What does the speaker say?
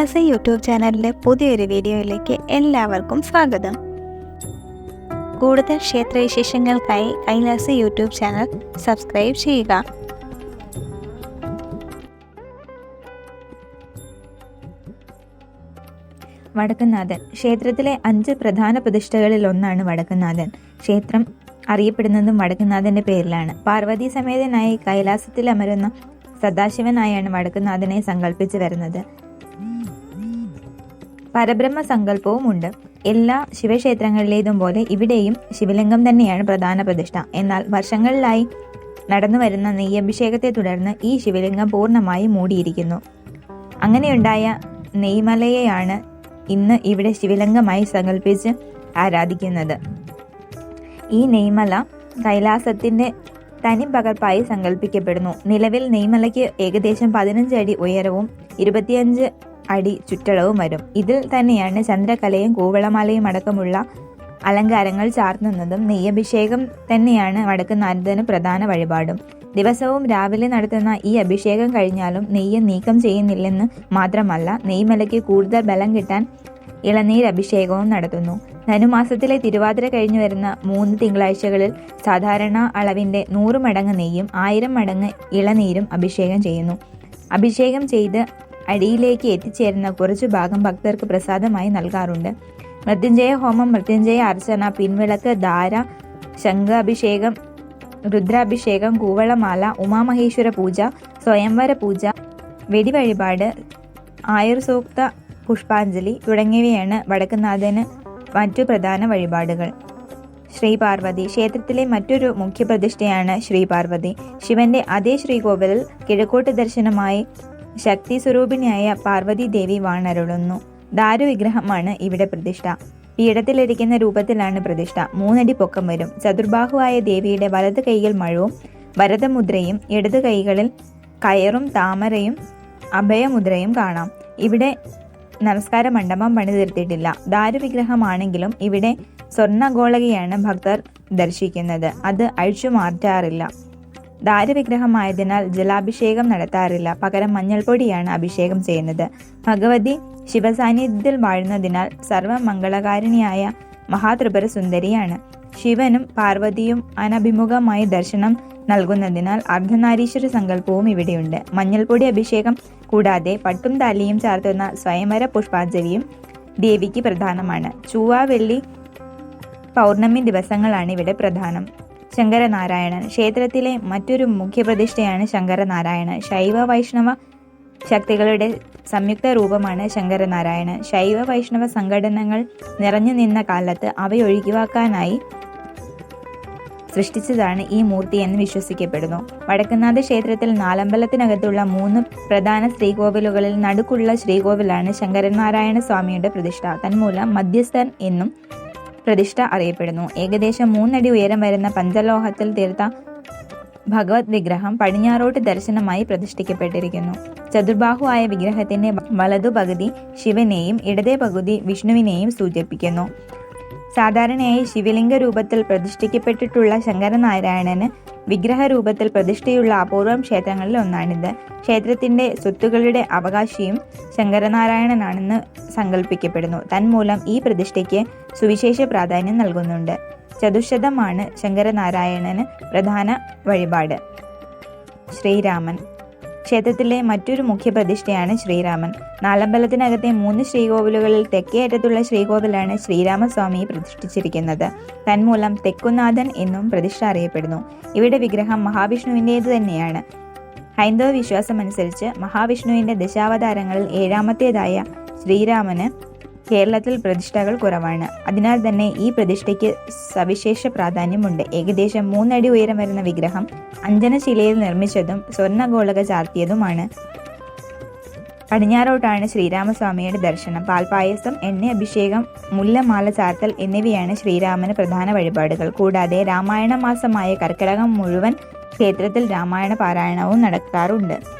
Kailasa YouTube ചാനലിന്റെ പുതിയൊരു വീഡിയോയിലേക്ക് എല്ലാവർക്കും സ്വാഗതം. കൂടുതൽ ക്ഷേത്രവിശേഷങ്ങൾക്കായി കൈലാസ യൂട്യൂബ് ചാനൽ സബ്സ്ക്രൈബ് ചെയ്യുക. വടക്കുന്നാഥൻ ക്ഷേത്രത്തിലെ അഞ്ച് പ്രധാന പ്രതിഷ്ഠകളിൽ ഒന്നാണ് വടക്കുന്നാഥൻ ക്ഷേത്രം അറിയപ്പെടുന്നതും വടക്കുന്നാഥന്റെ പേരിലാണ്. പാർവതി സമേതനായി കൈലാസത്തിൽ അമരുന്ന സദാശിവനായാണ് വടക്കുന്നാഥനെ സങ്കല്പിച്ചു വരുന്നത്. പരബ്രഹ്മ സങ്കല്പവുമുണ്ട് എല്ലാ ശിവക്ഷേത്രങ്ങളിലേതും പോലെ ഇവിടെയും ശിവലിംഗം തന്നെയാണ് പ്രധാന പ്രതിഷ്ഠ. എന്നാൽ വർഷങ്ങളിലായി നടന്നു വരുന്ന നെയ്യഭിഷേകത്തെ തുടർന്ന് ഈ ശിവലിംഗം പൂർണമായി മൂടിയിരിക്കുന്നു. അങ്ങനെയുണ്ടായ നെയ്മലയെയാണ് ഇന്ന് ഇവിടെ ശിവലിംഗമായി സങ്കല്പിച്ച് ആരാധിക്കുന്നത്. ഈ നെയ്മല കൈലാസത്തിന്റെ തനി പകർപ്പായി സങ്കല്പിക്കപ്പെടുന്നു. നിലവിൽ നെയ്മലയ്ക്ക് ഏകദേശം പതിനഞ്ച് അടി ഉയരവും ഇരുപത്തിയഞ്ച് അടി ചുറ്റളവും വരും. ഇതിൽ തന്നെയാണ് ചന്ദ്രകലയും കൂവളമാലയും അടക്കമുള്ള അലങ്കാരങ്ങൾ ചാർത്തുന്നതും. നെയ്യഭിഷേകം തന്നെയാണ് വടക്കുന്നാഥന് പ്രധാന വഴിപാടും. ദിവസവും രാവിലെ നടത്തുന്ന ഈ അഭിഷേകം കഴിഞ്ഞാലും നെയ്യ് നീക്കം ചെയ്യുന്നില്ലെന്ന് മാത്രമല്ല നെയ്മലയ്ക്ക് കൂടുതൽ ബലം കിട്ടാൻ ഇളനീർ അഭിഷേകവും നടത്തുന്നു. ധനുമാസത്തിലെ തിരുവാതിര കഴിഞ്ഞു വരുന്ന മൂന്ന് തിങ്കളാഴ്ചകളിൽ സാധാരണ അളവിന്റെ നൂറ് മടങ്ങ് നെയ്യും ആയിരം മടങ്ങ് ഇളനീരും അഭിഷേകം ചെയ്യുന്നു. അഭിഷേകം ചെയ്ത് അടിയിലേക്ക് എത്തിച്ചേരുന്ന കുറച്ചു ഭാഗം ഭക്തർക്ക് പ്രസാദമായി നൽകാറുണ്ട്. മൃത്യുഞ്ജയ ഹോമം മൃത്യുഞ്ജയ അർച്ചന പിൻവിളക്ക് ധാര ശംഖാഭിഷേകം രുദ്രാഭിഷേകം കൂവളമാല ഉമാമഹേശ്വര പൂജ സ്വയംവര പൂജ വെടിവഴിപാട് ആയുർസൂക്ത പുഷ്പാഞ്ജലി തുടങ്ങിയവയാണ് വടക്കുനാഥന് മറ്റു പ്രധാന വഴിപാടുകൾ. ശ്രീ പാർവതി ക്ഷേത്രത്തിലെ മറ്റൊരു മുഖ്യപ്രതിഷ്ഠയാണ് ശ്രീ പാർവതി ശിവന്റെ അതേ ശ്രീകോവിലിൽ കിഴക്കോട്ട് ദർശനമായി ശക്തി സ്വരൂപിണിയായ പാർവതി ദേവി വാണരുളുന്നു. ദാരുവിഗ്രഹമാണ് ഇവിടെ പ്രതിഷ്ഠ. പീഠത്തിലിരിക്കുന്ന രൂപത്തിലാണ് പ്രതിഷ്ഠ. മൂന്നടി പൊക്കം വരും. ചതുർബാഹുവായ ദേവിയുടെ വലത് കൈയിൽ മഴവും വരതമുദ്രയും ഇടത് കൈകളിൽ കയറും താമരയും അഭയമുദ്രയും കാണാം. ഇവിടെ നമസ്കാര മണ്ഡപം പണിതീർത്തിട്ടില്ല. ദാരുവിഗ്രഹമാണെങ്കിലും ഇവിടെ സ്വർണഗോളകയാണ് ഭക്തർ ദർശിക്കുന്നത്. അത് അഴിച്ചു മാറ്റാറില്ല. ദാരുവിഗ്രഹമായതിനാൽ ജലാഭിഷേകം നടത്താറില്ല. പകരം മഞ്ഞൾപ്പൊടിയാണ് അഭിഷേകം ചെയ്യുന്നത്. ഭഗവതി ശിവസാന്നിധ്യത്തിൽ വാഴുന്നതിനാൽ സർവമംഗളകാരിണിയായ മഹാത്രിപുര സുന്ദരിയാണ് ശിവനും പാർവതിയും അനഭിമുഖമായി ദർശനം നൽകുന്നതിനാൽ അർദ്ധനാരീശ്വര സങ്കല്പവും ഇവിടെയുണ്ട്. മഞ്ഞൾപ്പൊടി അഭിഷേകം കൂടാതെ പട്ടും താലിയും ചാർത്തുന്ന സ്വയംവര പുഷ്പാഞ്ജലിയും ദേവിക്ക് പ്രധാനമാണ്. ചൊവ്വ വെള്ളി പൗർണമി ദിവസങ്ങളാണ് ഇവിടെ പ്രധാനം. ശങ്കരനാരായണൻ. ക്ഷേത്രത്തിലെ മറ്റൊരു മുഖ്യപ്രതിഷ്ഠയാണ് ശങ്കരനാരായണൻ. ശൈവ വൈഷ്ണവ ശക്തികളുടെ സംയുക്ത രൂപമാണ് ശങ്കരനാരായണൻ. ശൈവ വൈഷ്ണവ സംഘടനകൾ നിറഞ്ഞു നിന്ന കാലത്ത് അവയൊഴിവാക്കാനായി സൃഷ്ടിച്ചതാണ് ഈ മൂർത്തി എന്ന് വിശ്വസിക്കപ്പെടുന്നു. വടക്കുന്നാഥ ക്ഷേത്രത്തിൽ നാലമ്പലത്തിനകത്തുള്ള മൂന്ന് പ്രധാന ശ്രീകോവിലുകളിൽ നടുക്കുള്ള ശ്രീകോവിലാണ് ശങ്കരനാരായണ സ്വാമിയുടെ പ്രതിഷ്ഠ. തന്മൂലം മധ്യസ്ഥൻ എന്നും പ്രതിഷ്ഠ അറിയപ്പെടുന്നു. ഏകദേശം മൂന്നടി ഉയരം വരുന്ന പഞ്ചലോഹത്തിൽ തീർത്ത ഭഗവത് വിഗ്രഹം പടിഞ്ഞാറോട്ട് ദർശനമായി പ്രതിഷ്ഠിക്കപ്പെട്ടിരിക്കുന്നു. ചതുർബാഹുവായ വിഗ്രഹത്തിന്റെ വലതു പകുതി ശിവനെയും ഇടതേ പകുതി വിഷ്ണുവിനെയും സൂചിപ്പിക്കുന്നു. സാധാരണയായി ശിവലിംഗ രൂപത്തിൽ പ്രതിഷ്ഠിക്കപ്പെട്ടിട്ടുള്ള ശങ്കരനാരായണന് വിഗ്രഹ രൂപത്തിൽ പ്രതിഷ്ഠയുള്ള അപൂർവം ക്ഷേത്രങ്ങളിൽ ഒന്നാണിത്. ക്ഷേത്രത്തിന്റെ സ്വത്തുക്കളുടെ അവകാശിയും ശങ്കരനാരായണനാണെന്ന് സങ്കല്പിക്കപ്പെടുന്നു തന്മൂലം ഈ പ്രതിഷ്ഠയ്ക്ക് സുവിശേഷ പ്രാധാന്യം നൽകുന്നുണ്ട്. ചതുശതമാണ് ശങ്കരനാരായണന് പ്രധാന വഴിപാട്. ശ്രീരാമൻ ക്ഷേത്രത്തിലെ മറ്റൊരു മുഖ്യപ്രതിഷ്ഠയാണ് ശ്രീരാമൻ. നാലമ്പലത്തിനകത്തെ മൂന്ന് ശ്രീകോവിലുകളിൽ തെക്കേ അറ്റത്തുള്ള ശ്രീകോവിലാണ് ശ്രീരാമസ്വാമിയെ പ്രതിഷ്ഠിച്ചിരിക്കുന്നത്. തന്മൂലം തെക്കുനാഥൻ എന്നും പ്രതിഷ്ഠ അറിയപ്പെടുന്നു. ഇവിടെ വിഗ്രഹം മഹാവിഷ്ണുവിന്റേത് തന്നെയാണ്. ഹൈന്ദവ വിശ്വാസമനുസരിച്ച് മഹാവിഷ്ണുവിന്റെ ദശാവതാരങ്ങളിൽ ഏഴാമത്തേതായ ശ്രീരാമന് കേരളത്തിൽ പ്രതിഷ്ഠകൾ കുറവാണ്. അതിനാൽ തന്നെ ഈ പ്രതിഷ്ഠയ്ക്ക് സവിശേഷ പ്രാധാന്യമുണ്ട്. ഏകദേശം മൂന്നടി ഉയരം വരുന്ന വിഗ്രഹം അഞ്ജനശിലയിൽ നിർമ്മിച്ചതും സ്വർണഗോളക ചാർത്തിയതുമാണ്. പടിഞ്ഞാറോട്ടാണ് ശ്രീരാമസ്വാമിയുടെ ദർശനം. പാൽപായസം എണ്ണ അഭിഷേകം മുല്ലമാല ചാർത്തൽ എന്നിവയാണ് ശ്രീരാമന് പ്രധാന വഴിപാടുകൾ. കൂടാതെ രാമായണ മാസമായ കർക്കിടകം മുഴുവൻ ക്ഷേത്രത്തിൽ രാമായണ പാരായണവും നടക്കാറുണ്ട്